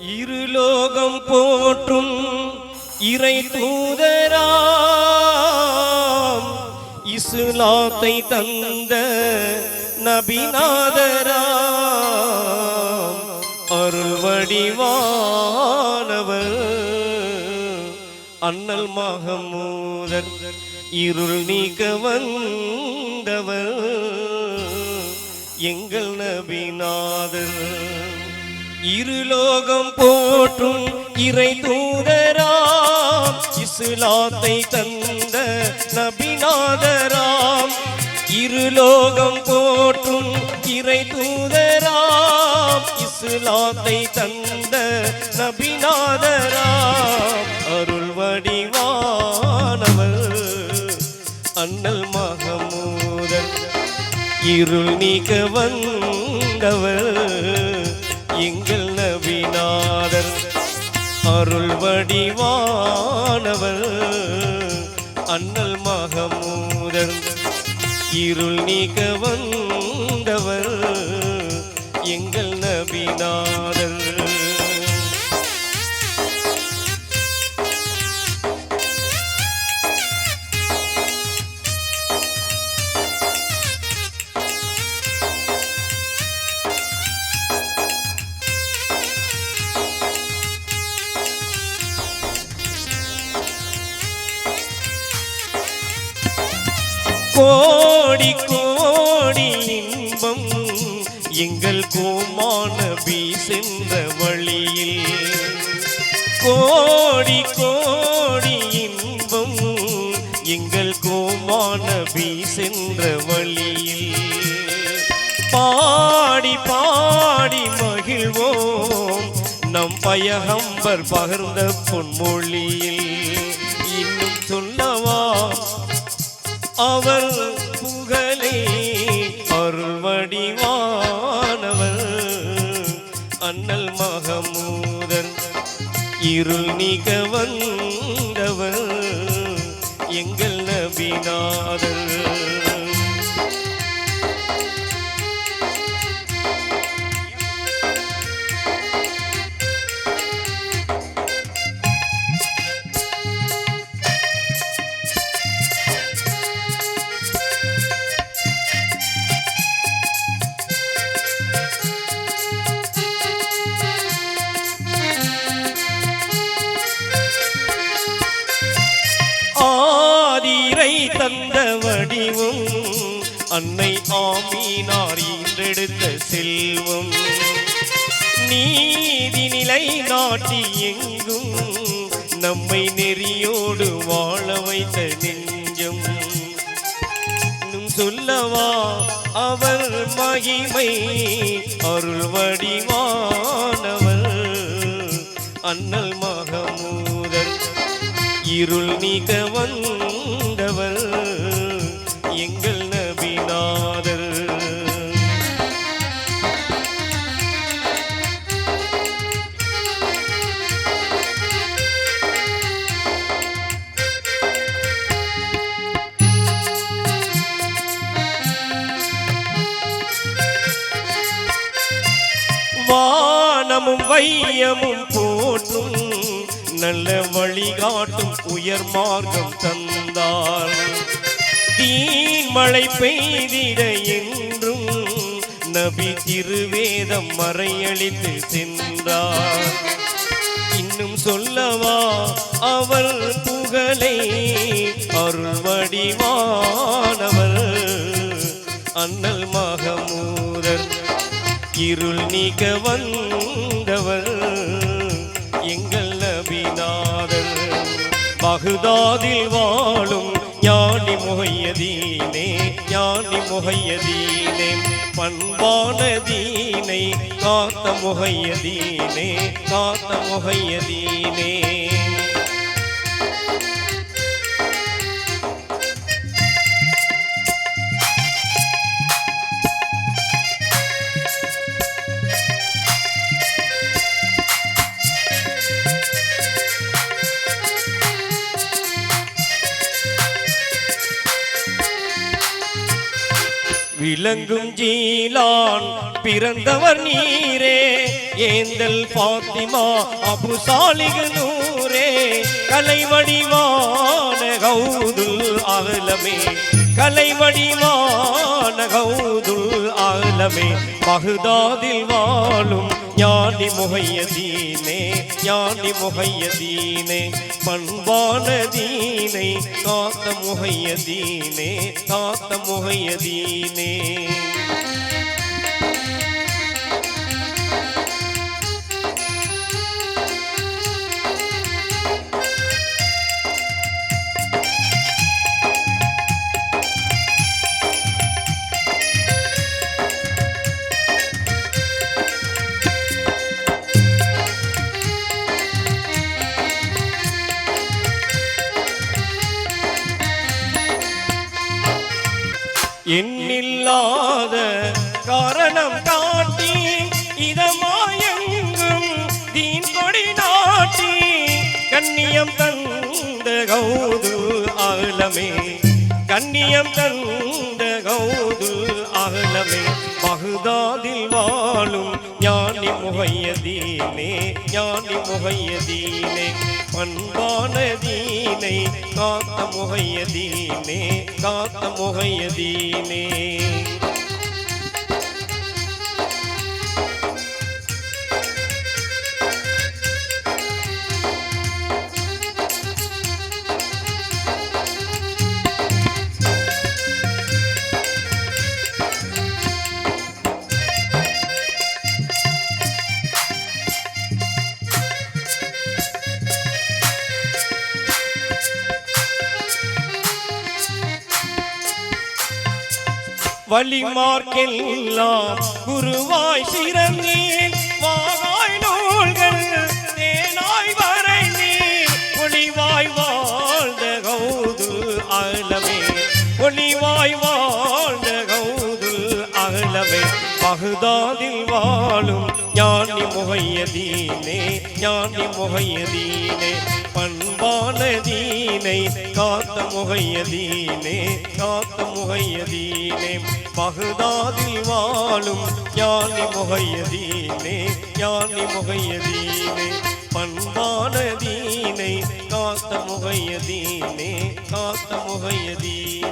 இருலோகம் போற்றும் இறை தூதராம். இஸ்லாத்தை தந்த நபிநாதராம். அருள் வடிவானவர். அண்ணல் மகமூதர் இருள் நீக்க வந்தவர். எங்கள் நபிநாதர். இருலோகம் போற்றும் இறை தூதராம் இஸ்லாத்தை தந்த நபிநாதராம். இருலோகம் போற்றும் இறை தூதராம் இஸ்லாத்தை தந்த நபிநாதராம். அருள் வடிவானவர் அண்ணல் மகமூதர். இருள் நீக்க வந்தவர் எங்கள் அருள் வடிவானவர் அண்ணல் மகமூதர் இருள் நீக்க வந்த கோடி கோடி இன்பம் எங்கள் கோமானபி சென்ற வழியில். கோடி கோடி இன்பம் எங்கள் கோமானபி சென்ற வழியில். பாடி பாடி மகிழ்வோம் நம் பயகம்பர் பகிர்ந்த பொன்மொழியில். அவர் புகழே அருள்வடிவானவர். அண்ணல் மகமூதர் இருள் நீக்க வந்தவர். எங்கள் நபிநாதர். தந்த வடிவும் அன்னை ஆமீனார் இன்றெடுத்த செல்வம். நீதி நிலை நாட்டி எங்கும் நம்மை நெறியோடு வாழ வைத்த நெஞ்சம். சொல்லவா அவர் மகிமை அருள் வடிவானவர் அண்ணல் மகமூதர் இருள் நீக்க வந்தவர் வானமும் போற்றும் நல்ல வழிகாட்டும் உயர் மார்க்கம் தந்தார். தீன் மழை பெய்திட என்றும் நபி திருவேதம் மறையளித்து சென்றார். இன்னும் சொல்லவா அவர் புகழே அருள் வடிவானவர் அண்ணல் மகமூ இருள் நீக்க வந்தவர் எங்கள் நபிநாதர். பகுதாதில் வாழும் ஞானி முகையதீனே ஞானி முகையதீனே பண்பான தீனை காத்த முகையதீனே காத்த முகையதீனே விளங்கும் ஜீலான் பிறந்தவர் நீரே. ஏந்தல் பாத்திமா அபு சாலிகு நூரே கலை வடிவான கௌதுல் அகலமே. கலை வடிவான கௌதுல் அகலமே பகுதாதில் வாழும் ஞானி முகையதீனே ஞானி முகையதீனே பண்பான தீனை காத்த முகையதீனே காத்த முகையதீனே. எண்ணில்லாத காரணம் காட்டி இதமாயங்கும் தீன் கொடி நாட்டி கண்ணியம் தந்த கௌது அகலமே. கண்ணியம் தந்த கௌது அகலமே. பகுதாதில் வாழும் ஞானி முகையதீனே ஞானி முகையதீனே பண்பானதீனை காத்த முகையதீனே காத்த முகையதீனே. வழிமார்க்கெல்லாம் குருவாய் சிறந்தேன். வாகாய் நூல்கள் தேனாய் வரை நீ ஒளிவாய் வாழ்ந்த கௌது அகலமே. ஒளிவாய் வாழ்ந்த கௌது அகலமே. பகுதாதில் வாழும் ஞானி முகையதீனே. ஞானி முகையதீனே. மதீனை காத்த முகையதீனே காத்த முகையதீனே பகுதாதில் வாழும் ஞானி முகையதீனே ஞானி முகையதீனே பண்பானதீனை காத்த முகையதீனே காத்த முகையதீனே